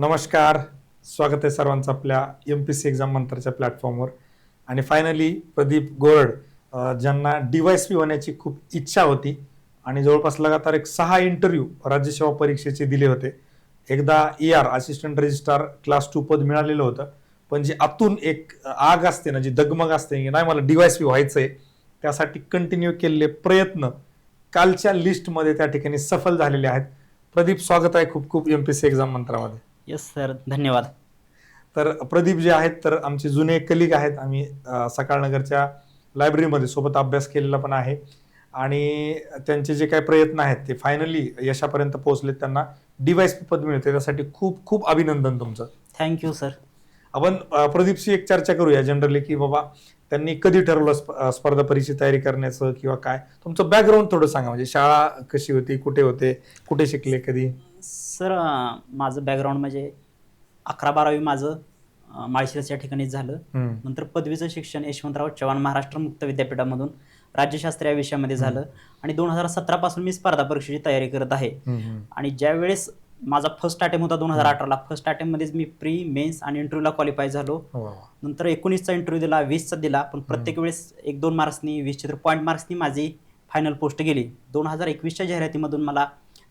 नमस्कार. स्वागत आहे सर्वांचं आपल्या एम पी सी एक्झाम मंत्रच्या प्लॅटफॉर्मवर आणि फायनली प्रदीप गोरड ज्यांना डीवायस पी होण्याची खूप इच्छा होती आणि जवळपास लगातार एक सहा इंटरव्ह्यू राज्यसेवा परीक्षेचे दिले होते. एकदा E R assistant registrar class two पद मिळालेलं होतं. पण जी आतून एक आग असते ना जी दगमग असते की नाही मला डीवायस पी व्हायचं आहे त्यासाठी कंटिन्यू केलेले प्रयत्न कालच्या लिस्टमध्ये त्या ठिकाणी सफल झालेले आहेत. प्रदीप स्वागत आहे खूप खूप एम पी सी एक्झाम मंत्रामध्ये येस सर धन्यवाद. तर प्रदीप जे आहेत तर आमचे जुने कलिग आहेत. आम्ही सकाळनगरच्या लायब्ररीमध्ये सोबत अभ्यास केलेला पण आहे. आणि त्यांचे जे काही प्रयत्न आहेत ते फायनली यशापर्यंत पोहोचले त्यांना डिवाइस पद मिळते त्यासाठी खूप खूप अभिनंदन तुमचं. थँक्यू सर आपण प्रदीपशी एक चर्चा करूया जनरली की बाबा त्यांनी कधी ठरवलं स्पर्धा परीक्षेची तयारी करण्याचं किंवा काय? तुमचं बॅकग्राऊंड थोडं सांगा. म्हणजे शाळा कशी होती कुठे होते कुठे शिकले कधी? सर माझं बॅकग्राऊंड म्हणजे अकरा बारावी माझं माळशिरस या ठिकाणीच झालं. नंतर पदवीचं शिक्षण यशवंतराव चव्हाण महाराष्ट्र मुक्त विद्यापीठामधून राज्यशास्त्र या विषयामध्ये झालं. आणि दोन हजार सतरापासून मी स्पर्धा परीक्षेची तयारी करत आहे. आणि ज्या वेळेस माझा फर्स्ट अटेम्प होता दोन हजार अठराला फर्स्ट अटेम्पमध्येच मी प्री मेन्स आणि इंटरव्ह्यूला क्वालिफाय झालो. वा, वा. नंतर एकोणीसचा इंटरव्ह्यू दिला वीसचा दिला पण प्रत्येक वेळेस एक दोन मार्क्सनी वीसचे तर पॉईंट मार्क्सनी माझी फायनल पोस्ट गेली. दोन हजार एकवीसच्या जाहिरातीमधून मला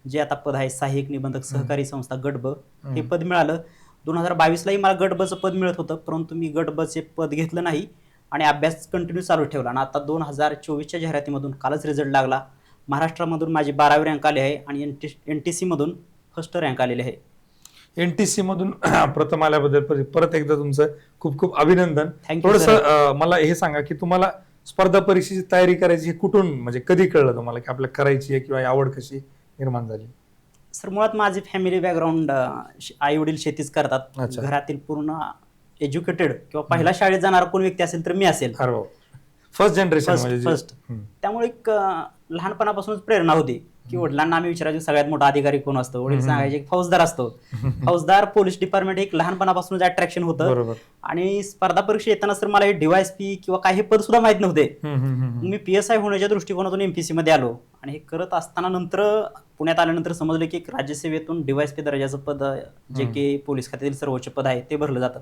जे आता पद आहे सहाय्यक निबंधक सहकारी संस्था गट ब हे. पद मिळालं. दोन हजार बावीसलाही मला गट बचं पद मिळत होतं परंतु मी गट बचे पद घेतलं नाही आणि अभ्यास कंटिन्यू चालू ठेवला. आणि आता दोन हजार चोवीसच्या जाहिरातीमधून कालच रिझल्ट लागला. महाराष्ट्रामधून माझी बारावी रँक आली आहे आणि एन टी एन टी सीमधून फर्स्ट रँक आलेली आहे. एन टी सी मधून प्रथम आल्याबद्दल पर- परत एकदा तुमचं खूप खूप अभिनंदन. थोडस. मला हे सांगा की तुम्हाला स्पर्धा परीक्षेची तयारी करायची हे कुठून म्हणजे कधी कळलं तुम्हाला की आपल्याला करायची आहे किंवा आवड कशी? निर्माण झाली सर मुळात माझी फॅमिली बॅकग्राऊंड आई वडील शेतीच करतात अच्छा. घरातील पूर्ण एज्युकेटेड किंवा पहिला शाळेत जाणारा कोण व्यक्ती असेल तर मी असेल फर्स्ट जनरेशन म्हणजे first. हम्म. त्यामुळे एक अं, लहानपणापासूनच प्रेरणा होती की वडिलांना आम्ही विचारायचो सगळ्यात मोठा अधिकारी कोण असतो? वडील. सांगायचे फौजदार असतो. फौजदार पोलीस डिपार्टमेंट एक लहानपणापासूनच अट्रॅक्शन होतं. बरोबर. आणि स्पर्धा परीक्षा येताना सर मला हे डिवाइस पी किंवा काही पद सुद्धा माहीत नव्हते. मी पी एस आय होण्याच्या दृष्टिकोनातून एमपीसी मध्ये आलो. आणि हे करत असताना नंतर पुण्यात आल्यानंतर समजलं की एक राज्यसेवेतून डिवाइस पी दर्जाचं पद जे. की पोलीस खात्यातील सर्वोच्च पद आहे ते भरलं जातं.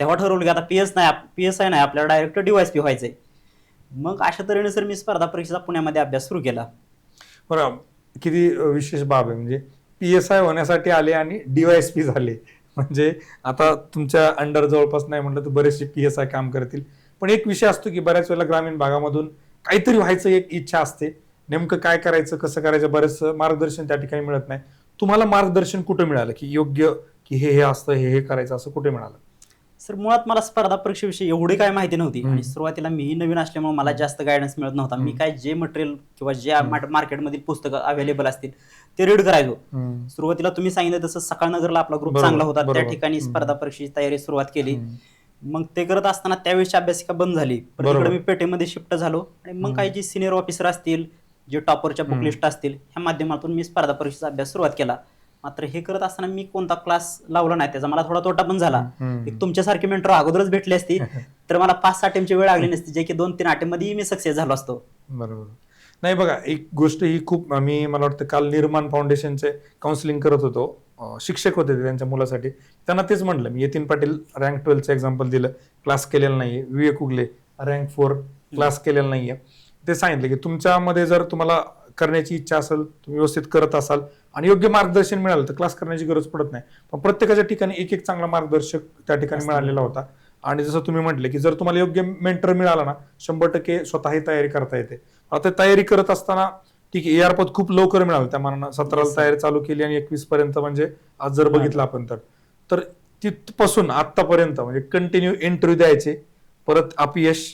तेव्हा ठरवलं की आता पी एस नाही पी एस आय नाही आपल्याला डायरेक्ट डिवाइस पी व्हायचंय. मग अशा तऱ्हेने सर मी स्पर्धा परीक्षेचा पुण्यामध्ये अभ्यास सुरू केला. बरं किती विशेष बाब आहे? म्हणजे पी एस आय होण्यासाठी आले आणि डीवायएसपी झाले. म्हणजे आता तुमच्या अंडर जवळपास नाही म्हटलं तर बरेचसे पी एस आय काम करतील. पण एक विषय असतो की बऱ्याच वेळेला ग्रामीण भागामधून काहीतरी व्हायचं एक इच्छा असते. नेमकं काय करायचं कसं करायचं बरेच मार्गदर्शन त्या ठिकाणी मिळत नाही. तुम्हाला मार्गदर्शन कुठं मिळालं? की योग्य की हे हे असतं हे हे करायचं असं कुठे मिळालं? सर मुळात मला स्पर्धा परीक्षेविषयी एवढी काय माहिती नव्हती. आणि सुरुवातीला मीही नवीन असल्यामुळे मला जास्त गायडन्स मिळत नव्हता मी. काय जे मटेरियल किंवा जे. मार्केटमधील पुस्तकं अवेलेबल असतील ते रीड करायचो. सुरुवातीला तुम्ही सांगितलं तसं सकाळनगरला आपला ग्रुप चांगला होता त्या. ठिकाणी. स्पर्धा परीक्षेची तयारी सुरुवात केली. मग ते करत असताना त्यावेळेची अभ्यासिका बंद झाली. तिकडे मी पेठेमध्ये शिफ्ट झालो आणि मग. काही जे सिनियर ऑफिसर असतील जे टॉपरच्या बुक हम्म. लिस्ट असतील ह्या माध्यमातून मी स्पर्धा परीक्षेचा अभ्यास सुरुवात केला मात्र हे करत असताना मी कोणता क्लास लावला नाही. त्याचा मला थोडा तोटा पण झाला. एक तुमच्यासारखी मेंटर अगोदरच भेटली असती तर मला पाच सहा टेमची वेळ लागली नसती जे की दोन तीन अटेममध्ये मी सक्सेस झालो असतो. बरोबर. नाही बघा एक गोष्ट ही खूप मी मला वाटतं काल निर्माण फाउंडेशनचे काउन्सिलिंग करत होतो. शिक्षक होते ते त्यांच्या मुलासाठी. त्यांना तेच म्हटलं मी यतीन पाटील रँक ट्वेल्थचं एक्झाम्पल दिलं. क्लास केलेला नाहीये. Vivek Ugale rank four class केलेला नाहीये. ते सांगितलं की तुमच्यामध्ये जर तुम्हाला करण्याची इच्छा असेल तुम्ही व्यवस्थित करत असाल आणि योग्य मार्गदर्शन मिळालं तर क्लास करण्याची गरज पडत नाही. पण प्रत्येकाच्या ठिकाणी एक एक चांगला मार्गदर्शक त्या ठिकाणी. मिळालेला होता. आणि जसं तुम्ही म्हटले की जर तुम्हाला योग्य मेंटर मिळाला ना शंभर टक्के स्वतःही तयारी करता येते. आता तयारी करत असताना ठीक आहे एआर पद खूप लवकर मिळालं. त्या मानानं सतराला. तयारी चालू केली आणि एकवीस पर्यंत म्हणजे आज जर बघितलं आपण तर. तर तिथपासून आतापर्यंत म्हणजे कंटिन्यू इंटरव्ह्यू द्यायचे परत अपयश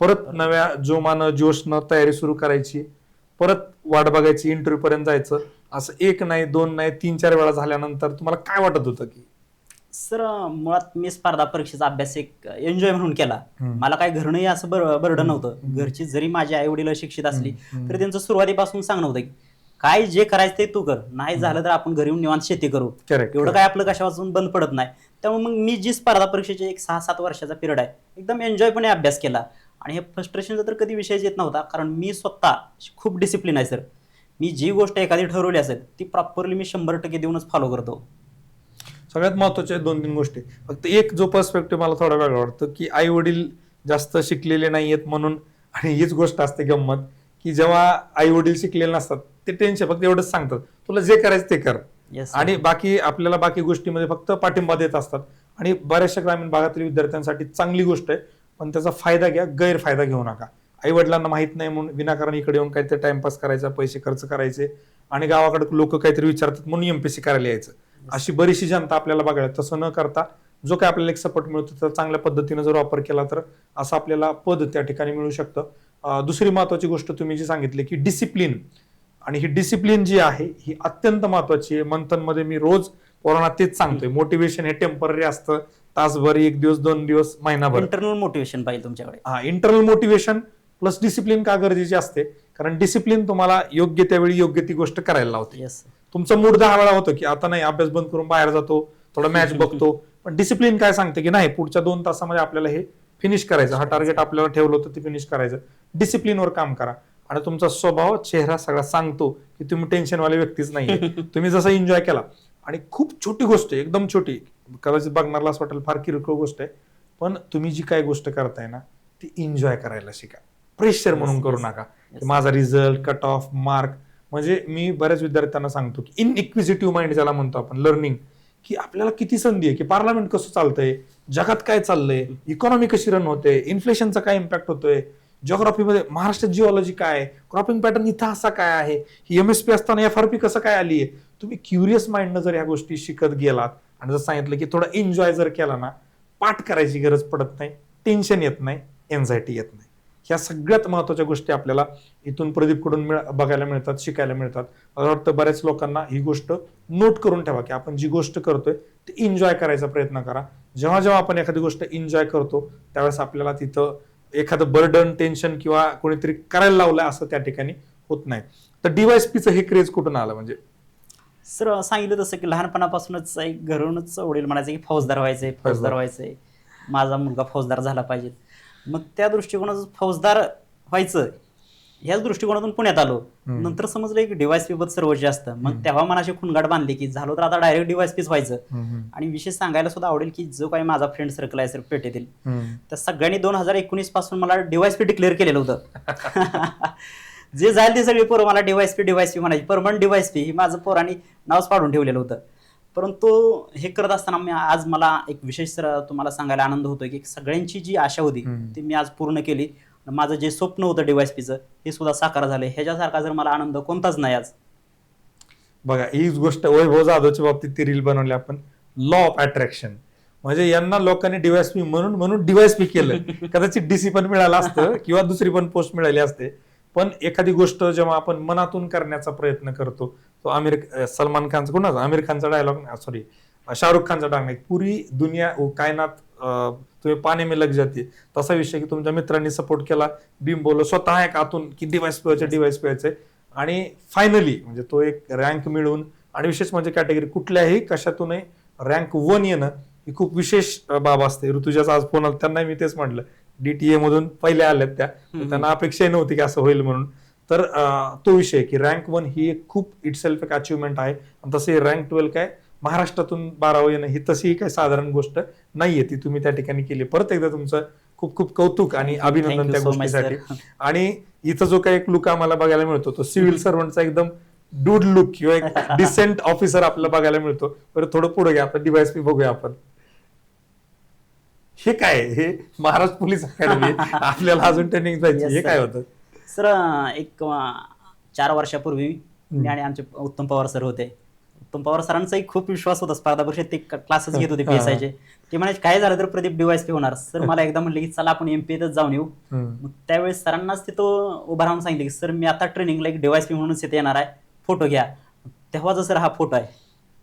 परत नव्या जोमानं जोशनं तयारी सुरू करायची परत वाट बघायची इंटरव्ह्यू पर्यंत जायचं. असं एक नाही दोन नाही तीन चार वेळा झाल्यानंतर तुम्हाला काय वाटत होतं की? सर मुळात मी स्पर्धा परीक्षेचा अभ्यास एक एन्जॉय म्हणून केला. मला काय घरनंही असं बर बर्डन. नव्हतं. घरची जरी माझी आई वडील शिक्षित असली. तरी त्यांचं सुरुवातीपासून सांगणं होतं की काय जे करायचं ते तू कर. नाही झालं तर आपण घरी येऊन निवांत शेती करू. एवढं काय आपलं कशापासून बंद पडत नाही. त्यामुळे मग मी जी स्पर्धा परीक्षेचे एक सहा सात वर्षाचा पिरियड आहे एकदम एन्जॉयपणे अभ्यास केला. आणि हे फ्रस्ट्रेशनचा तर कधी विषयच येत नव्हता कारण मी स्वतः खूप डिसिप्लिन आहे सर मी जी गोष्ट एखादी ठरवली असेल ती प्रॉपरली मी शंभर टक्के देऊनच फॉलो करतो. सगळ्यात महत्त्वाच्या दोन तीन गोष्टी. फक्त एक जो पर्स्पेक्टिव्ह मला थोडा वेगळा वाटतं की आई वडील जास्त शिकलेले नाहीयेत म्हणून आणि हीच गोष्ट असते गंमत की जेव्हा आई वडील शिकलेले नसतात ते टेन्शन फक्त एवढंच सांगतात तुला जे करायचं ते कर. आणि बाकी आपल्याला बाकी गोष्टीमध्ये फक्त पाठिंबा देत असतात. आणि बऱ्याचशा ग्रामीण भागातील विद्यार्थ्यांसाठी चांगली गोष्ट आहे पण त्याचा फायदा घ्या गैरफायदा घेऊ नका. आई वडिलांना माहीत नाही म्हणून विनाकारण इकडे येऊन काहीतरी टाइमपास करायचा पैसे खर्च करायचे आणि गावाकडे लोक काहीतरी विचारतात म्हणून एमपीसी करायला यायचं. अशी बरीचशी जनता आपल्याला बघायला तसं न करता जो काय आपल्याला एक सपोर्ट मिळतो तर चांगल्या पद्धतीने जर वापर केला तर असं आपल्याला पद त्या ठिकाणी मिळू शकतं. दुसरी महत्वाची गोष्ट तुम्ही जी सांगितली की डिसिप्लिन आणि ही डिसिप्लिन जी आहे ही अत्यंत महत्वाची आहे. मंथनमध्ये मी रोज पोरांना तेच सांगतोय. मोटिवेशन हे टेंपररी असतं. तासभर एक दिवस दोन दिवस महिनाभर. इंटरनल मोटिवेशन पाहिजे तुमच्याकडे. हा इंटरनल मोटिवेशन प्लस डिसिप्लिन का गरजेची असते? कारण डिसिप्लिन तुम्हाला योग्य त्यावेळी योग्य ती गोष्ट करायला लावते. येस तुमचा मूड दहा वेळा होतो की आता नाही अभ्यास बंद करून बाहेर जातो थोडा मॅच बघतो. पण डिसिप्लिन काय सांगते की नाही पुढच्या दोन तासामध्ये आपल्याला हे फिनिश करायचं. हा टार्गेट आपल्याला ठेवलं होतं ते फिनिश करायचं. डिसिप्लिनवर काम करा. आणि तुमचा स्वभाव चेहरा सगळा सांगतो की तुम्ही टेन्शनवाले व्यक्तीच नाही तुम्ही जसं एन्जॉय केला आणि खूप छोटी गोष्ट आहे एकदम छोटी. कदाचित बघणारला असं वाटेल फार किरकोळ गोष्ट आहे. पण तुम्ही जी काय गोष्ट करताय ना ती एन्जॉय करायला शिका. प्रेशर म्हणून करू. नका. माझा रिझल्ट कट ऑफ मार्क म्हणजे मी बऱ्याच विद्यार्थ्यांना सांगतो की इन इक्विजिटिव्ह माइंड ज्याला म्हणतो आपण लर्निंग की आपल्याला किती संधी आहे की पार्लमेंट कसं चालतंय जगात काय चाललंय इकॉनॉमी कशी रन होते इन्फ्लेशनचा काय इम्पॅक्ट होतोय जिओग्राफीमध्ये महाराष्ट्र जिओलॉजी काय आहे? क्रॉपिंग पॅटर्न इथं असा काय आहे? ही एमएसपी असताना एफ आर पी कसं काय आली आहे तुम्ही क्युरियस माइंडनं जर ह्या गोष्टी शिकत गेलात आणि जर सांगितलं की थोडं एन्जॉय जर केला ना पाठ करायची गरज पडत नाही टेन्शन येत नाही एन्झायटी येत नाही. ह्या सगळ्यात महत्त्वाच्या गोष्टी आपल्याला इथून प्रदीपकडून मिळ- बघायला मिळतात शिकायला मिळतात. मला वाटतं बऱ्याच लोकांना ही गोष्ट नोट करून ठेवा की आपण जी गोष्ट करतोय ती एन्जॉय करायचा प्रयत्न करा. जेव्हा जेव्हा आपण एखादी गोष्ट एन्जॉय करतो त्यावेळेस आपल्याला तिथं एखादं बर्डन टेन्शन किंवा कोणीतरी करायला लावलंय असं त्या ठिकाणी होत नाही. तर डीवायसपीचं हे क्रेज कुठून आलं म्हणजे? सर सांगितलं तसं की लहानपणापासूनच एक घरूनच वडील म्हणायचे की फौजदार व्हायचे फौजदार. फौजदार. व्हायचे. माझा मुलगा फौजदार झाला पाहिजे. मग त्या दृष्टिकोनातून फौजदार व्हायचं. ह्याच दृष्टिकोनातून पुण्यात आलो. नंतर समजलं की डिवाइस पीबत सर्वोच्च असतं मग तेव्हा मनाशी खुणगाट बांधली की झालो तर आता डायरेक्ट डिवाइस पीच व्हायचं. आणि विशेष सांगायला सुद्धा आवडेल की जो काही माझा फ्रेंड सर्कल आहे सर पेठेतील त्या सगळ्यांनी दोन हजार एकोणीसपासून मला डिवाइस पी डिक्लेअर केलेलं होतं. जे जाईल ते सगळी पोरं मला डिवाइस पी डिवाइस पी म्हणायची. परमनंट डिवाइस पी ही माझं पोरांनी नावच पाडून ठेवलेलं होतं. परंतु हे करत असताना मी आज मला एक विशेष तुम्हाला सांगायला आनंद होतोय की सगळ्यांची जी आशा होती. ती मी आज पूर्ण केली. माझं जे स्वप्न होतं डिवाइस पीचं हे सुद्धा साकार झालं ह्याच्यासारखा जर मला आनंद कोणताच नाही आज. बघा हीच गोष्ट वैभव जाधवच्या बाबतीत ती रील बनवली आपण. लॉ ऑफ अट्रॅक्शन म्हणजे यांना लोकांनी डिवाइस पी म्हणून म्हणून डिवाइस पी केलं. कदाचित डीसी पण मिळालं असतं किंवा दुसरी पण पोस्ट मिळाली असते. पण एखादी गोष्ट जेव्हा आपण मनातून करण्याचा प्रयत्न करतो तो आमिर सलमान खानचा कोणाचा? आमिर खानचा डायलॉग सॉरी शाहरुख खानचा डायलॉग पुरी दुनिया कायनात तुम्ही पाणी में लग जाते. तसा विषय की तुमच्या मित्रांनी सपोर्ट केला. बिम बोललो स्वतः एक आतून की डिवाइस पिवायचे डिवाइस पिवायचे आणि फायनली म्हणजे तो एक रँक मिळवून आणि विशेष म्हणजे कॅटेगरी कुठल्याही कशातूनही रँक वन येणं ही खूप विशेष बाब असते. ऋतुजाचा आज फोन आला. त्यांना मी तेच म्हटलं. डीटीए मधून पहिले आल्यात त्या. त्यांना अपेक्षाही नव्हती की असं होईल म्हणून. तर तो विषय की रँक वन ही एक खूप इट सेल्फ एक अचिव्हमेंट आहे. आणि तसे रँक ट्वेल्व काय? महाराष्ट्रातून बारावं येणं ही तशी काही साधारण गोष्ट नाहीये ती तुम्ही त्या ठिकाणी केली. परत एकदा तुमचं खूप खूप कौतुक आणि अभिनंदन त्या गोष्टीसाठी. आणि इथं जो काही एक लुक आम्हाला बघायला मिळतो तो सिव्हिल सर्वंटचा एकदम डूड लुक किंवा एक डिसेंट ऑफिसर आपल्याला बघायला मिळतो. बरं थोडं पुढे घ्या आपण डिवाइस पी बघूया आपण. हे काय? हे महाराष्ट्र पोलीस अकॅडमी आपल्याला अजून ट्रेनिंग जायची हे. काय होतं? सर एक चार वर्षापूर्वी आणि आमचे उत्तम पवार सर होते. उत्तम पवार सरांचाही खूप विश्वास होता स्पर्धा परीक्षेत ते क्लासेस घेत होते. पीएसआयचे ते म्हणायचे काय झालं तर प्रदीप डिवाइस पे होणार? सर मला एकदा म्हणले की चला आपण एमपीएतच जाऊन येऊ. मग त्यावेळेस सरांनाच तिथं उभा राहून सांगितलं की सर मी आता ट्रेनिंगला एक डिवाइस पी म्हणूनच इथे येणार आहे. फोटो घ्या. तेव्हाचा सर हा फोटो आहे.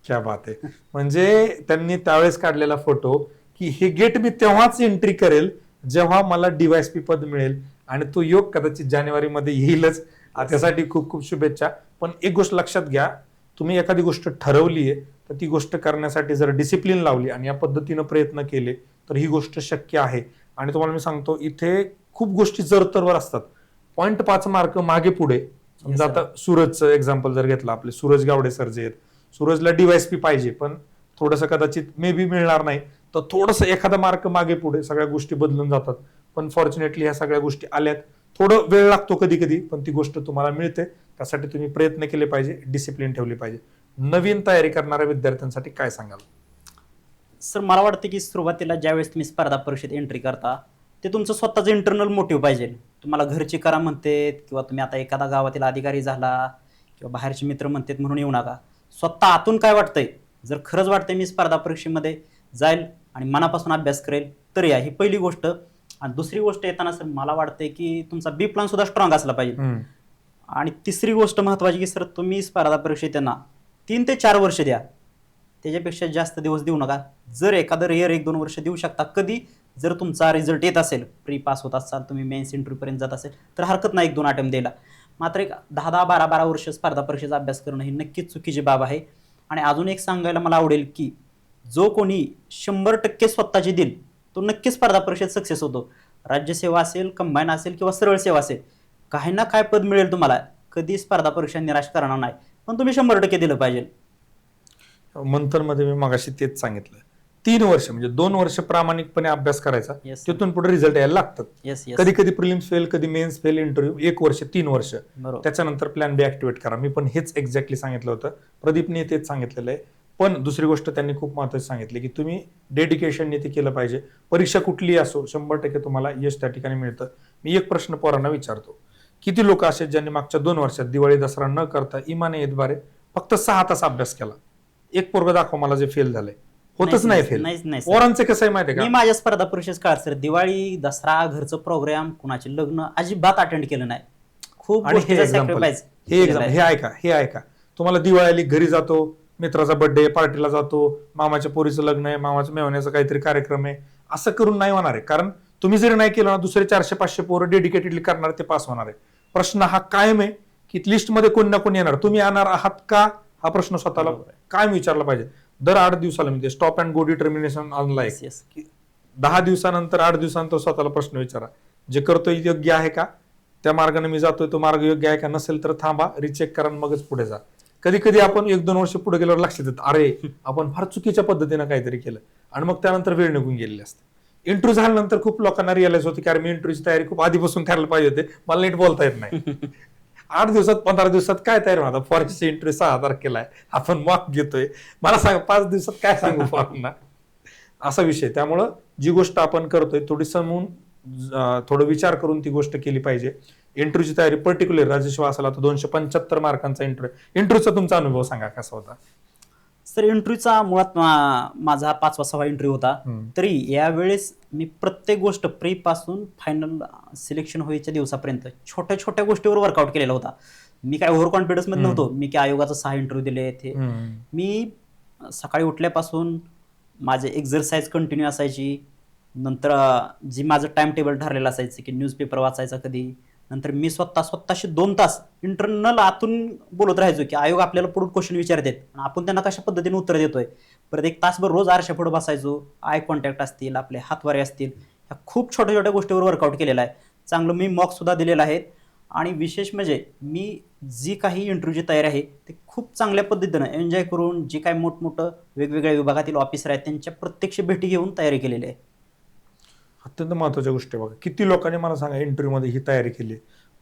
क्या बात आहे. म्हणजे त्यांनी त्यावेळेस काढलेला फोटो की हे गेट मी तेव्हाच एंट्री करेल जेव्हा मला डिवाइस पी पद मिळेल. आणि तो योग कदाचित जानेवारी मध्ये येईलच त्यासाठी खूप खूप शुभेच्छा. पण एक गोष्ट लक्षात घ्या तुम्ही एखादी गोष्ट ठरवली आहे तर ती गोष्ट करण्यासाठी जर डिसिप्लिन लावली आणि या पद्धतीनं प्रयत्न केले तर ही गोष्ट शक्य आहे. आणि तुम्हाला मी सांगतो इथे खूप गोष्टी जरतरवर असतात. पॉईंट पाच मार्क मागे पुढे. समजा. आता सूरजचं एक्झाम्पल जर घेतलं आपले सूरज गावडे सर जे आहेत. सूरजला डिवाइस पी पाहिजे पण थोडंसं कदाचित मे बी मिळणार नाही. तर थोडंसं एखादा मार्क मागे पुढे सगळ्या गोष्टी बदलून जातात. पण फॉर्च्युनेटली ह्या सगळ्या गोष्टी आल्यात. थोडं वेळ लागतो कधी कधी पण ती गोष्ट तुम्हाला मिळते. त्यासाठी तुम्ही प्रयत्न केले पाहिजे डिसिप्लिन ठेवली पाहिजे. नवीन तयारी करणाऱ्या विद्यार्थ्यांसाठी काय सांगाल? सर मला वाटतं की सुरुवातीला ज्यावेळेस तुम्ही स्पर्धा परीक्षेत एंट्री करता ते तुमचं स्वतःचं इंटरनल मोटिव्ह पाहिजे. तुम्हाला घरची करा म्हणतात किंवा तुम्ही आता एखादा गावातील अधिकारी झाला किंवा बाहेरचे मित्र म्हणतात म्हणून येऊ नका. स्वतः आतून काय वाटतंय? जर खरंच वाटतंय मी स्पर्धा परीक्षेमध्ये जाईल आणि मनापासून अभ्यास करेल तर या. ही पहिली गोष्ट. आणि दुसरी गोष्ट येताना सर मला वाटतंय की तुमचा बी प्लॅन सुद्धा स्ट्रॉंग असला पाहिजे. आणि तिसरी गोष्ट महत्वाची की सर तुम्ही स्पर्धा परीक्षेत त्यांना तीन ते चार वर्ष द्या. त्याच्यापेक्षा जास्त दिवस देऊ नका. जर एखादं रेअर एक दोन वर्ष देऊ शकता कधी जर तुमचा रिझल्ट येत असेल प्री पास होत असाल तुम्ही मेन्स इंटरव्ह्यूपर्यंत जात असेल तर हरकत नाही एक दोन अटेम्प्ट द्यायला. मात्र एक दहा दहा बारा बारा वर्ष स्पर्धा परीक्षेचा अभ्यास करणं ही नक्कीच चुकीची बाब आहे. आणि अजून एक सांगायला मला आवडेल की जो कोणी शंभर टक्के स्वतःची देईल तो नक्कीच स्पर्धा परीक्षेत सक्सेस होतो. राज्यसेवा असेल कंबाईन असेल किंवा सरळ सेवा असेल काही ना काय पद मिळेल तुम्हाला. कधी स्पर्धा परीक्षा निराश करणार नाही. पण तुम्ही शंभर टक्के दिलं पाहिजे. मंथनमध्ये मी मगाशी तेच सांगितलं. तीन वर्ष म्हणजे दोन वर्ष प्रामाणिकपणे अभ्यास करायचा. Yes. तिथून पुढे रिझल्ट यायला लागतात. येस येस कधी कधी प्रिलिम्स फेल कधी मेन्स फेल इंटरव्ह्यू एक वर्ष तीन वर्ष. बरोबर. त्याच्यानंतर प्लॅन बी ऍक्टिव्हेट करा. मी पण हेच एक्झॅक्टली सांगितलं होतं. प्रदीपने तेच सांगितलेलं आहे. पण दुसरी गोष्ट त्यांनी खूप महत्वाची सांगितली की तुम्ही डेडिकेशनने ते केलं पाहिजे. परीक्षा कुठलीही असो शंभर टक्के तुम्हाला यश त्या ठिकाणी मिळतं. मी एक प्रश्न पोरांना विचारतो. किती लोक असे ज्यांनी मागच्या दोन वर्षात दिवाळी दसरा न करता इमाने येतबारे फक्त सहा तास अभ्यास केला? एक पोरग दाखव मला जे फेल झालंय. होतच नाही फेल. पोरांचे कसं आहे माहितीये मी का? माझ्या स्पर्धा परीक्षेत काळ सर दिवाळी दसरा घरचं प्रोग्राम कुणाचे लग्न अजिबात अटेंड केलं नाही. खूप हे एक्झाम्पल हे. हे ऐका हे ऐका. तुम्हाला दिवाळी आली घरी जातो मित्राचा बर्थडे पार्टीला जातो मामाच्या पोरीचं लग्न आहे मामाच्या मेहण्याचा काहीतरी कार्यक्रम आहे असं करून नाही होणार आहे. कारण तुम्ही जरी नाही केलं ना दुसरे चारशे पाचशे पोरं डेडिकेटेडली करणार ते पास होणार आहे. प्रश्न हा कायम आहे की लिस्टमध्ये कोण ना कोण येणार. तुम्ही येणार आहात का? हा प्रश्न स्वतःला. कायम विचारला पाहिजे. दर आठ दिवसाला म्हणजे स्टॉप अँड गो डिटर्मिनेशन. की दहा दिवसानंतर आठ दिवसानंतर स्वतःला प्रश्न विचारा. जे करतोय योग्य आहे का? त्या मार्गाने मी जातोय तो मार्ग योग्य आहे का? नसेल तर थांबा रिचेक करा मगच पुढे जा. कधी कधी आपण एक दोन वर्ष पुढे गेल्यावर लक्षात येतं अरे आपण फार चुकीच्या पद्धतीनं काहीतरी केलं. आणि मग त्यानंतर वेळ निघून गेलेली असते. इंटरव्ह्यू झाल्यानंतर खूप लोकांना रिअलाइज होते की अरे मी इंटरव्ह्यूची तयारी खूप आधीपासून करायला पाहिजे होते. मला नीट बोलता येत नाही. आठ दिवसात पंधरा दिवसात काय तयार होणार? फॉरेस्टची इंटरव्ह्यू सहा तारखेला आहे. आपण मॉक घेतोय. मला सांग पाच दिवसात काय सांगू फॉरेनना असा विषय. त्यामुळं जी गोष्ट आपण करतोय थोडी समून थोडं विचार करून ती गोष्ट केली पाहिजे. इंटरव्ह्यूची तयारी पर्टिक्युलर राजेशिवा असेल आता दोनशे पंच्याहत्तर मार्कांचा इंटरव्ह्यू इंटरव्ह्यूचा तुमचा अनुभव सांगा कसा होता? सर इंटरव्ह्यूचा मुळात माझा पाचवा सहावा इंटरव्ह्यू होता. तरी यावेळेस मी प्रत्येक गोष्ट प्री पासून फायनल सिलेक्शन व्हायच्या दिवसापर्यंत छोट्या छोट्या गोष्टीवर वर्कआउट केलेला होता. मी काय ओव्हर कॉन्फिडन्समध्ये. नव्हतो मी काय आयोगाचा सहा इंटरव्ह्यू दिले ते. मी सकाळी उठल्यापासून माझे एक्झरसाईज कंटिन्यू असायची. नंतर जी माझं टाइम टेबल ठरलेलं असायचं की न्यूजपेपर वाचायचा कधी नंतर मी स्वतः स्वतःशी दोन तास इंटरनल आतून बोलत राहायचो की आयोग आपल्याला पुढून क्वेश्चन विचारतात आणि आपण त्यांना कशा पद्धतीने उत्तर देतोय? परत एक तासभर रोज आरशा पुढे बसायचो. आय कॉन्टॅक्ट असतील आपले हातवारे असतील. ह्या खूप छोट्या छोट्या गोष्टीवर वर्कआउट केलेला आहे. चांगलं मी मॉकसुद्धा दिलेलं आहे. आणि विशेष म्हणजे मी जी काही इंटरव्ह्यूची तयारी आहे ते खूप चांगल्या पद्धतीनं एन्जॉय करून जी काही मोठमोठं वेगवेगळ्या विभागातील ऑफिसर आहेत त्यांच्या प्रत्यक्ष भेटी घेऊन तयारी केलेली आहे. अत्यंत महत्त्वाच्या गोष्टी आहे बघा. किती लोकांनी मला सांगा इंटरव्ह्यूमध्ये ही तयारी केली.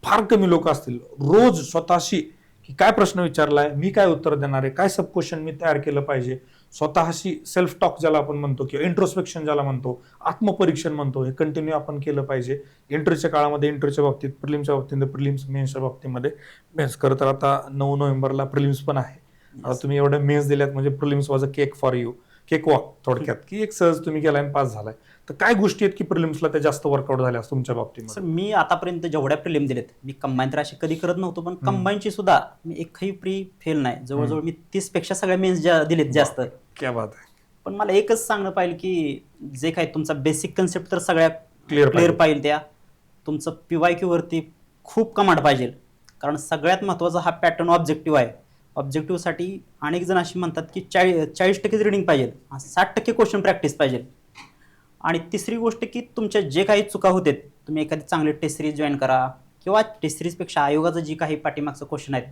फार कमी लोक असतील. रोज स्वतःशी की काय प्रश्न विचारलाय मी काय उत्तर देणार आहे काय सब क्वेश्चन मी तयार केलं पाहिजे. स्वतःशी सेल्फ टॉक ज्याला आपण म्हणतो किंवा इंट्रोस्पेक्शन ज्याला म्हणतो आत्मपरीक्षण म्हणतो हे कंटिन्यू आपण केलं पाहिजे. इंटरच्या काळामध्ये इंटरच्या बाबतीत प्रिलिम्सच्या बाबतीत प्रिलिम्स मेन्सच्या बाबतीमध्ये. मेन्स खरं तर आता नऊ नोव्हेंबरला प्रिलिम्स पण आहे. आता तुम्ही एवढे मेन्स दिल्यात म्हणजे prelims was a cake for you cake walk थोडक्यात की एक सहज तुम्ही आणि पास झालाय. तर काय गोष्टी आहेत की प्रिलिम्सला त्या जास्त वर्कआउट झाल्या तुमच्या सर बाबतीमध्ये मी आतापर्यंत जेवढ्या प्रिलिम दिलेत मी कंबाईन तर अशी कधी करत नव्हतो पण कंबाईनची सुद्धा मी एकही प्री फेल नाही. जवळजवळ मी तीसपेक्षा सगळ्या मेन्स ज्या दिलेत जास्त. क्या बात आहे. पण मला एकच सांगणं पाहिजे की जे काही तुमचा बेसिक कन्सेप्ट तर सगळ्या Clear क्लिअर पाहिजे. त्या तुमचं पीवाय क्यू वरती खूप कमांड पाहिजे. कारण सगळ्यात महत्त्वाचा हा पॅटर्न ऑब्जेक्टिव्ह आहे. ऑब्जेक्टिव्हसाठी अनेक जण अशी म्हणतात की चाळी चाळीस टक्केच रिडिंग पाहिजे साठ टक्के क्वेश्चन प्रॅक्टिस पाहिजे. आणि तिसरी गोष्ट की तुमच्या जे काही चुका होते तुम्ही एखादी चांगली टेस्ट सिरीज जॉईन करा किंवा टेस्ट सिरीजपेक्षा आयोगाचं जी काही पाठीमागचं क्वेश्चन आहेत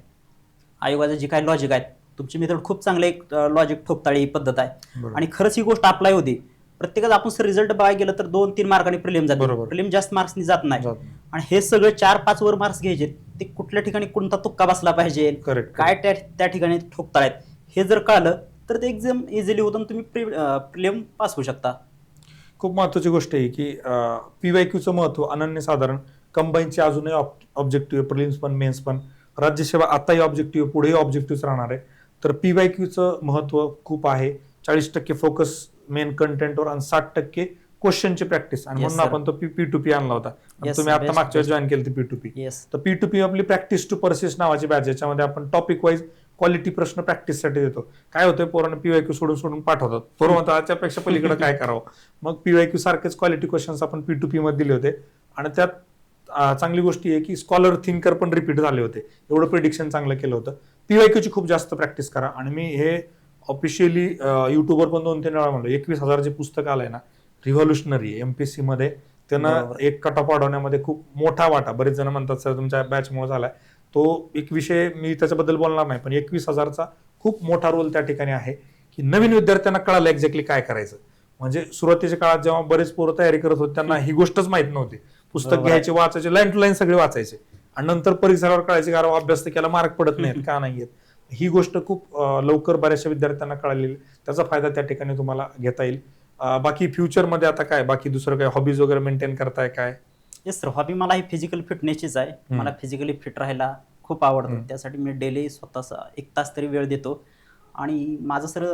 आयोगाचं जे काही लॉजिक आहेत तुमची मेथड खूप चांगले लॉजिक ठोकताळी पद्धत आहे. आणि खरंच ही गोष्ट अप्लाय होती. प्रत्येकाच आपण सर रिझल्ट बघायला गेलं तर दोन तीन मार्कांनी प्रिलियम जाते. प्रिलियम जास्त मार्क्सनी जात नाही. आणि हे सगळं चार पाच वर मार्क्स घ्यायचे ते कुठल्या ठिकाणी कोणता तुक्का बसला पाहिजे. काय त्या त्या ठिकाणी ठोकताळायत हे जर कळलं तर ते एक्झाम इझिली होतं तुम्ही प्रिलियम पास होऊ शकता. खूप महत्वाची गोष्ट आहे की पीवाय क्यूचं महत्त्व अनन्यसाधारण. कंबाईनचे अजूनही ऑब्जेक्टिव्ह प्रिलिम्स पण मेन्स पण. राज्यसेवा आताही ऑब्जेक्टिव्ह पुढेही ऑब्जेक्टिव्ह राहणार आहे. तर पीवाय क्यूचं महत्त्व खूप आहे. चाळीस टक्के फोकस मेन कंटेंटवर आणि साठ टक्के क्वेश्चनची प्रॅक्टिस आणि म्हणून. आपण तो पी टू पी आणला होता. तुम्ही आता मागच्या. जॉईन केली पी टू पी तर पी टू पी आपली प्रॅक्टिस टू परसिस नावाची बॅच याच्यामध्ये आपण टॉपिक वाईज क्वालिटी प्रश्न प्रॅक्टिससाठी देतो. काय होतंय पोरांना पीवायक्यू सोडून सोडून पाठवतात. पोरं म्हणतात याच्यापेक्षा पलीकडे काय करावं? मग पीवायक्यू सारखेच क्वालिटी क्वेश्चन्स आपण पी टू पी मध्ये दिले होते. आणि त्यात चांगली गोष्टी आहे की स्कॉलर थिंकर पण रिपीट झाले होते. एवढं प्रिडिक्शन चांगलं केलं होतं. पीवायक्यूची खूप जास्त प्रॅक्टिस करा. आणि मी हे ऑफिशियली युट्यूबवर पण दोन तीन वेळा म्हणलो. एकवीस हजार जे पुस्तक आलंय ना रिव्हॉल्युशनरी एमपीएससी मध्ये त्यांना बरोबर. एक कटॉप वाढवण्यामध्ये खूप मोठा वाटा. बरेच जण म्हणतात सर तुमच्या बॅचमुळे झालाय. तो एक विषय मी त्याच्याबद्दल बोलणार नाही पण एकवीस हजारचा खूप मोठा रोल त्या ठिकाणी आहे की नवीन विद्यार्थ्यांना कळालं एक्झॅक्टली काय करायचं. म्हणजे सुरुवातीच्या काळात जेव्हा बरेच पोरं तयारी करत होते त्यांना ही गोष्टच माहीत नव्हती. पुस्तक. घ्यायचे वाचायचे लाईन टू लाईन सगळे वाचायचे. आणि नंतर परिसरावर कळायचे कारण अभ्यास तर केला मार्क पडत नाहीत का नाही येत? ही गोष्ट खूप लवकर बऱ्याचशा विद्यार्थ्यांना कळालेली. त्याचा फायदा त्या ठिकाणी तुम्हाला घेता येईल. बाकी फ्युचरमध्ये आता काय? बाकी दुसरं काय? हॉबीज वगैरे मेंटेन करताय काय? येस सर हॉबी मला ही फिजिकल फिटनेसचीच आहे मला फिजिकली फिट राहायला खूप आवडतं. त्यासाठी मी डेली स्वतःचा एक तास तरी वेळ देतो. आणि माझं सर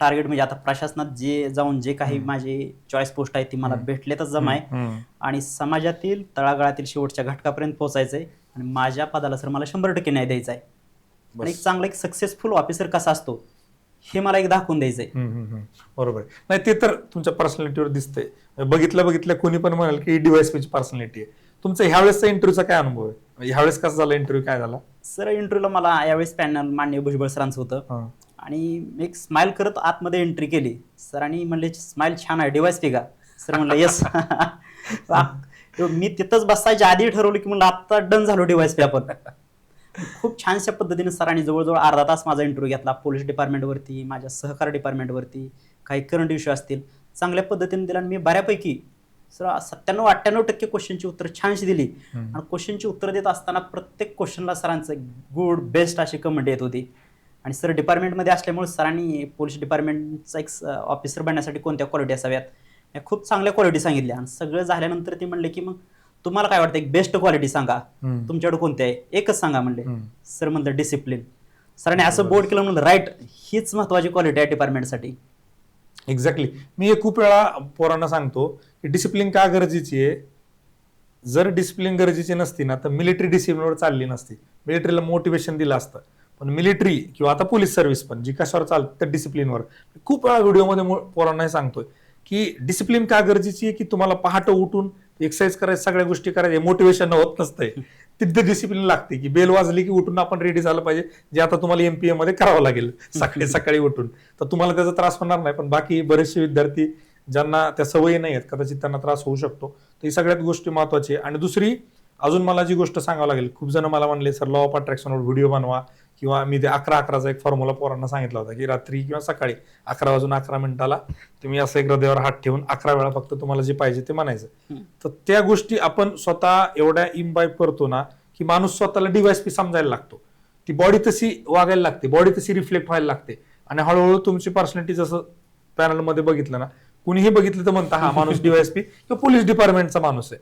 टार्गेट म्हणजे आता प्रशासनात जे जाऊन जे काही माझे चॉईस पोस्ट आहेत ती मला भेटलेतच जमा आहे. आणि समाजातील तळागाळातील शेवटच्या घटकापर्यंत पोहोचायचंय. आणि माझ्या पदाला सर मला शंभर टक्के न्याय द्यायचा आहे आणि एक चांगला एक सक्सेसफुल ऑफिसर कसा असतो? हे मला एक दाखवून द्यायचंय. बरोबर. नाही ते तर तुमच्या पर्सनॅलिटीवर दिसतंय. बघितलं बघितलं कोणी पण म्हणाल की डीवायसपीची पर्सनॅलिटी आहे. तुमचा ह्यावेळेसचा इंटरव्ह्यूचा काय अनुभव आहे? ह्यावेळेस कसा झाला इंटरव्ह्यू काय झाला? सर इंटरव्ह्यूला मला यावेळेस पॅनल मान्य भुजबळ सरांचं होतं. हा. आणि मी एक स्माइल करत आतमध्ये एंट्री केली. सरांनी म्हणले स्माइल छान आहे डिवाइस का सर म्हणलं येस मी तिथंच बसायच्या आधी ठरवलं की म्हणलं आत्ता डन झालो डिवाइस पे आपण. खूप छानशा पद्धतीने सरांनी जवळजवळ अर्धा तास माझा इंटरव्ह्यू घेतला पोलीस डिपार्टमेंटवरती माझ्या सहकार डिपार्टमेंटवरती काही करंट इश्यू असतील. चांगल्या पद्धतीने दिला आणि मी बऱ्यापैकी सर सत्त्याण्णव अठ्ठ्याण्णव टक्के क्वेश्चनची उत्तर छानशी दिली. आणि क्वेश्चनची उत्तर देत असताना प्रत्येक क्वेश्चनला सरांचं गुड बेस्ट अशी कमेंट येत होती. आणि सर डिपार्टमेंटमध्ये असल्यामुळे सरांनी पोलीस डिपार्टमेंटचा एक ऑफिसर बनण्यासाठी कोणत्या क्वालिटी असाव्यात? या खूप चांगल्या क्वालिटी सांगितल्या. आणि सगळं झाल्यानंतर ते म्हणले की मग तुम्हाला काय वाटतं एक बेस्ट क्वालिटी सांगा. तुमच्याकडे कोणत्या आहे? एकच सांगा म्हणले. सर म्हणलं डिसिप्लिन सरांनी असं बोर्ड केलं म्हणलं राईट हीच महत्वाची क्वालिटी आहे डिपार्टमेंटसाठी एक्झॅक्टली मी हे खूप वेळा पोरांना सांगतो की डिसिप्लिन का गरजेची आहे? जर डिसिप्लिन गरजेची नसती ना तर मिलिटरी डिसिप्लिनवर चालली नसती. मिलिटरीला मोटिवेशन दिलं असतं. पण मिलिटरी किंवा आता पोलीस सर्व्हिस पण जी कशावर चालते त्या डिसिप्लिनवर खूप वेळा व्हिडिओमध्ये पोरांना हे सांगतोय की डिसिप्लिन का गरजेची आहे की तुम्हाला पहाटे उठून एक्सरसाइज करायचं सगळ्या गोष्टी करायच्या. मोटिवेशन होत नसतंय. तिथे डिसिप्लिन लागते की बेल वाजली की उठून आपण रेडी झालं पाहिजे जे आता तुम्हाला एमपीए मध्ये करावं लागेल. सकाळी सकाळी उठून. तर तुम्हाला त्याचा त्रास होणार नाही पण बाकी बरेचसे विद्यार्थी ज्यांना त्या सवयी नाही आहेत कदाचित त्यांना त्रास होऊ शकतो. तर ही सगळ्यात गोष्टी महत्वाची आहे. आणि दुसरी अजून मला जी गोष्ट सांगावं लागेल खूप जण मला म्हणले सर लॉ ऑफ अट्रॅक्शनवर व्हिडिओ बनवा. किंवा मी ते अकरा अकराचा एक फॉर्म्युला पोरांना सांगितला होता की रात्री किंवा सकाळी अकरा वाजून अकरा मिनिटाला तुम्ही असं एक हृदयावर हात ठेवून अकरा वेळा फक्त तुम्हाला जे पाहिजे ते म्हणायचं. तर त्या गोष्टी आपण स्वतः एवढ्या इम्बाईब करतो ना की माणूस स्वतःला डिवाइस पी समजायला लागतो. ती बॉडी तशी वागायला लागते बॉडी तशी रिफ्लेक्ट व्हायला लागते. आणि हळूहळू तुमची पर्सनॅलिटी जसं पॅनलमध्ये बघितलं ना कुणीही बघितलं तर म्हणता हा माणूस डीवायएसपी किंवा पोलीस डिपार्टमेंटचा माणूस आहे.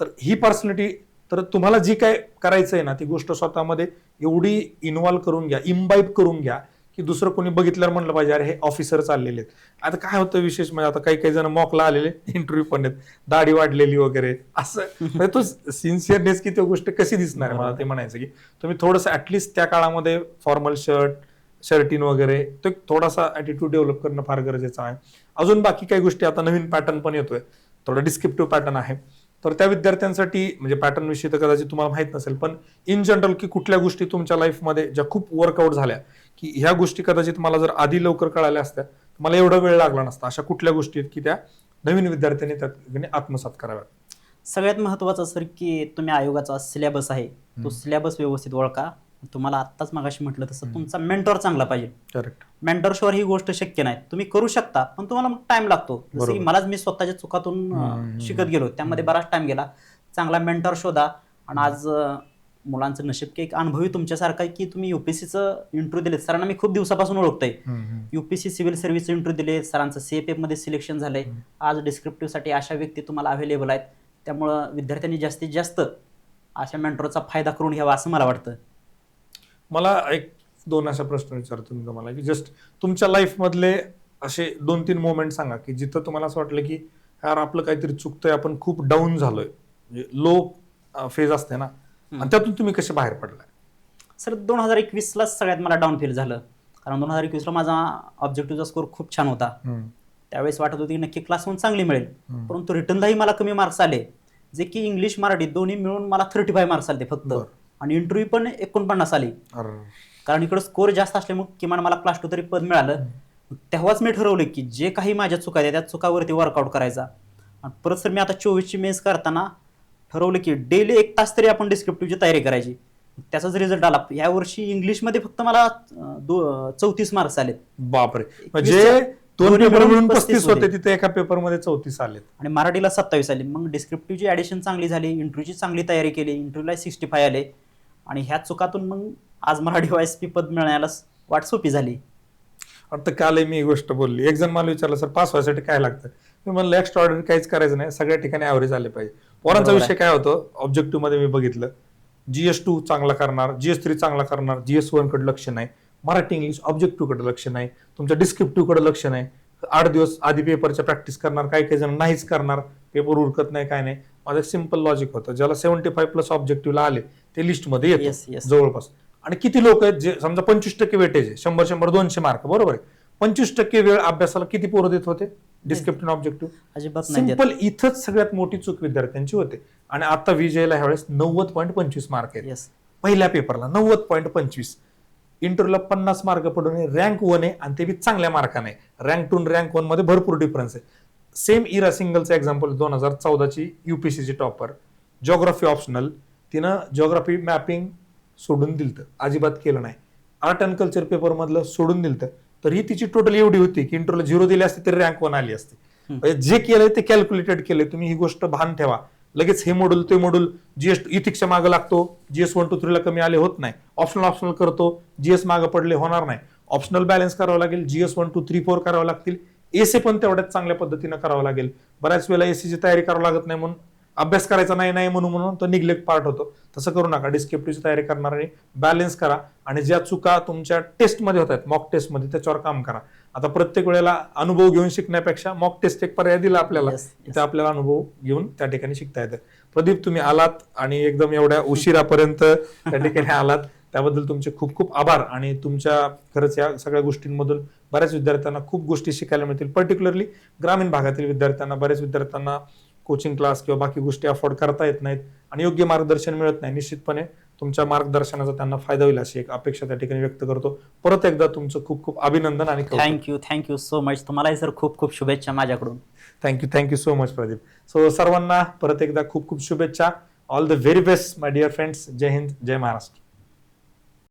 तर ही पर्सनॅलिटी तर तुम्हाला जी काय करायचं आहे ना ती गोष्ट स्वतःमध्ये एवढी इन्व्हॉल्व करून घ्या इम्बाईब करून घ्या की दुसरं कोणी बघितल्यावर म्हणलं पाहिजे अरे हे ऑफिसर चाललेले आहेत. आता काय होतं विशेष? म्हणजे आता काही काही जण मॉकला आलेले इंटरव्ह्यू पण आहेत दाढी वाढलेली वगैरे असं. म्हणजे तो सिन्सिअरनेस की ती गोष्ट कशी दिसणार आहे? मला ते म्हणायचं की तुम्ही थोडंसं ऍटलिस्ट त्या काळामध्ये फॉर्मल शर्ट शर्टिन वगैरे तो थोडासा ऍटिट्यूड डेव्हलप करणं फार गरजेचं आहे. अजून बाकी काही गोष्टी आता नवीन पॅटर्न पण येतोय. थोडा डिस्क्रिप्टिव्ह पॅटर्न आहे. तर त्या विद्यार्थ्यांसाठी म्हणजे पॅटर्न विषयी तर कदाचित तुम्हाला माहीत नसेल पण इन जनरल की कुठल्या गोष्टी तुमच्या लाईफमध्ये ज्या खूप वर्कआउट झाल्या की ह्या गोष्टी कदाचित मला जर आधी लवकर कळाल्या असत्या तर मला एवढा वेळ लागला नसता. अशा कुठल्या गोष्टी आहेत की त्या नवीन विद्यार्थ्यांनी त्या ठिकाणी आत्मसात कराव्यात? सगळ्यात महत्वाचं सर की तुम्ही आयोगाचा सिलेबस आहे. तो सिलेबस व्यवस्थित ओळखा. तुम्हाला आत्ताच मागाशी म्हटलं तसं. तुमचा मेंटॉर चांगला पाहिजे. करेक्ट मेंटॉरशिवाय ही गोष्ट शक्य नाही. तुम्ही करू शकता पण तुम्हाला मग टाइम लागतो. जसं की. मलाच मी स्वतःच्या चुकातून. शिकत गेलो त्यामध्ये बराच टाइम गेला. चांगला मेंटॉर शोधा. आणि आज मुलांचं नशीब की एक अनुभवी तुमच्यासारखा आहे की तुम्ही युपीसीचं इंटरव्ह्यू दिले सरांना मी खूप दिवसापासून ओळखतोय. युपीसी सिव्हिल सर्व्हिस इंटरव्ह्यू दिले सरांचं सीएपीएफमध्ये सिलेक्शन झालंय. आज descriptive साठी अशा व्यक्ती तुम्हाला अवेलेबल आहेत. त्यामुळं विद्यार्थ्यांनी जास्तीत जास्त अशा मेंटॉरचा फायदा करून घ्यावा असं मला वाटतं. मला एक दोन अशा प्रश्न विचारतो मी तुम्हाला की जस्ट तुमच्या लाईफ मधले असे दोन तीन मोमेंट सांगा की जिथं तुम्हाला असं वाटलं की यार आपलं काहीतरी चुकतंय आपण खूप डाऊन झालोय. म्हणजे लो फेज असते ना. आणि त्यातून तुम्ही कसे बाहेर पडलाय? सर दोन हजार एकवीसलाच सगळ्यात मला डाऊन फील झालं. कारण दोन हजार एकवीसला माझा ऑब्जेक्टिव्हचा स्कोर खूप छान होता. त्यावेळेस वाटत होती की नक्की क्लास वन चांगली मिळेल. परंतु रिटर्नलाही मला कमी मार्क्स आले. जे की इंग्लिश मराठी दोन्ही मिळून मला थर्टी फाय मार्क्स आले फक्त. आणि इंटरव्ह्यू पण एकोणपन्नास आली. कारण इकडे स्कोर जास्त असल्यामुळे किमान मला क्लास टू तरी पद मिळालं. तेव्हाच मी ठरवलं की जे काही माझ्या चुका आहेत त्या चुकावरती वर्कआउट करायचा. आणि परत सर मी आता चोवीसची मेन्स करताना ठरवलं की डेली एक तास तरी आपण डिस्क्रिप्टिव्हची तयारी करायची. त्याचाच रिझल्ट आला. या वर्षी इंग्लिशमध्ये फक्त मला चौतीस मार्क्स आलेत. बापरे. म्हणजे दोन पेपर मिळून मिळून 35 पस्तीस होते. तिथे एका पेपरमध्ये चौतीस आलेत. आणि मराठीला सत्तावीस आले. मग डिस्क्रिप्टिव्हची ॲडिशन चांगली झाली इंटरव्ह्यूची चांगली तयारी केली इंटरव्ह्यूला सिक्स्टी फाय आले. आणि ह्या चुकातून मग आज मराठी वायस पी पद मिळण्याला वाट सोपी झाली. आता काल मी गोष्ट बोलली. एक जण मला विचारलं सर पास व्हायसाठी काय लागतं? मी म्हणलं एक्स्ट्रा ऑर्डर काहीच करायचं नाही. सगळ्या ठिकाणी ॲव्हरेज आले पाहिजे. पोरांचा विषय काय होतं? ऑब्जेक्टिव्हमध्ये मी बघितलं. जीएस टू चांगला करणार जीएस थ्री चांगला करणार जीएस वनकडे लक्ष नाही. मराठी इंग्लिश ऑब्जेक्टिव्हकडे लक्ष नाही. तुमच्या डिस्क्रिप्टिव्हकडे लक्ष नाही. आठ दिवस आधी पेपरच्या प्रॅक्टिस करणार काही काही जण नाहीच करणार पेपर उरकत नाही काय नाही. माझं सिंपल लॉजिक होतं ज्याला सेव्हन्टी फाईव्ह प्लस ऑब्जेक्टिव्हला आले ते लिस्टमध्ये येतो yes. जवळपास. आणि किती लोक आहेत जे समजा पंचवीस टक्के वेटेज आहे शंभर शंभर दोनशे मार्क बरोबर आहे. पंचवीस टक्के वेळ अभ्यासाला किती पोरं देत होते? Descriptive objective. सिंपल इथंच सगळ्यात मोठी चूक विद्यार्थ्यांची होते. आणि आता विजयला ह्यावेळेस नव्वद पॉईंट पंचवीस मार्क आहेत. पहिल्या पेपरला नव्वद पॉईंट पंचवीस. इंटरव्ह्यूला पन्नास मार्क पडून रँक वन आहे आणि ते बी चांगल्या मार्काने रँक टू रँक वनमध्ये भरपूर डिफरन्स आहे. सेम इरा सिंगलचं एक्झाम्पल दोन हजार चौदाची युपीसीची टॉपर जॉग्राफी ऑप्शनल तिनं जॉग्राफी मॅपिंग सोडून दिलतं. अजिबात केलं नाही. आर्ट अँड कल्चर पेपर मधलं सोडून दिलतं. तरी तिची टोटल एवढी होती की इंटरव्ह्यूला झिरो दिली असते तरी रँक वन आली असते. म्हणजे जे केलंय ते कॅल्क्युलेटेड केलंय. तुम्ही ही गोष्ट भान ठेवा. लगेच हे मॉड्यूल ते मॉड्यूल जीएस इथिक्सच्या मागे लागतो. जीएस वन टू थ्रीला कमी आले होत नाही. ऑप्शनल ऑप्शनल करतो. जीएस मागे पडले होणार नाही. ऑप्शनल बॅलन्स करावं लागेल. GS one two three four करावं लागतील. एसे पण तेवढ्याच चांगल्या पद्धतीनं करावं लागेल. बऱ्याच वेळेला एसीची तयारी करावं लागत नाही म्हणून. अभ्यास करायचा नाही नाही म्हणून म्हणून तो निग्लेक्ट पार्ट होतो. तसं करू नका. डिस्क्रिप्टिव्हची तयारी करणार आणि बॅलन्स करा. आणि ज्या चुका तुमच्या टेस्टमध्ये होत आहेत मॉक टेस्टमध्ये त्याच्यावर काम करा. आता प्रत्येक वेळेला अनुभव घेऊन शिकण्यापेक्षा मॉक टेस्ट एक पर्याय दिला आपल्याला. तिथे आपल्याला अनुभव घेऊन त्या ठिकाणी शिकता येतं. प्रदीप तुम्ही आलात आणि एकदम एवढ्या उशिरापर्यंत त्या ठिकाणी आलात. त्याबद्दल तुमचे खूप खूप आभार. आणि तुमच्या खरंच या सगळ्या गोष्टींमधून बऱ्याच विद्यार्थ्यांना खूप गोष्टी शिकायला मिळतील. पर्टिक्युलरली ग्रामीण भागातील विद्यार्थ्यांना बऱ्याच विद्यार्थ्यांना कोचिंग क्लास किंवा बाकी गोष्टी अफोर्ड करता येत नाहीत आणि योग्य मार्गदर्शन मिळत नाही निश्चितपणे तुमच्या मार्गदर्शनाचा त्यांना फायदा होईल अशी एक अपेक्षा त्या ठिकाणी व्यक्त करतो. परत एकदा तुमचं खूप खूप अभिनंदन आणि thank you thank you so much तुम्हालाही सर खूप खूप शुभेच्छा माझ्याकडून. Thank you thank you so much Pradeep. So सर्वांना परत एकदा खूप खूप शुभेच्छा. All the very best my dear friends जय हिंद जय महाराष्ट्र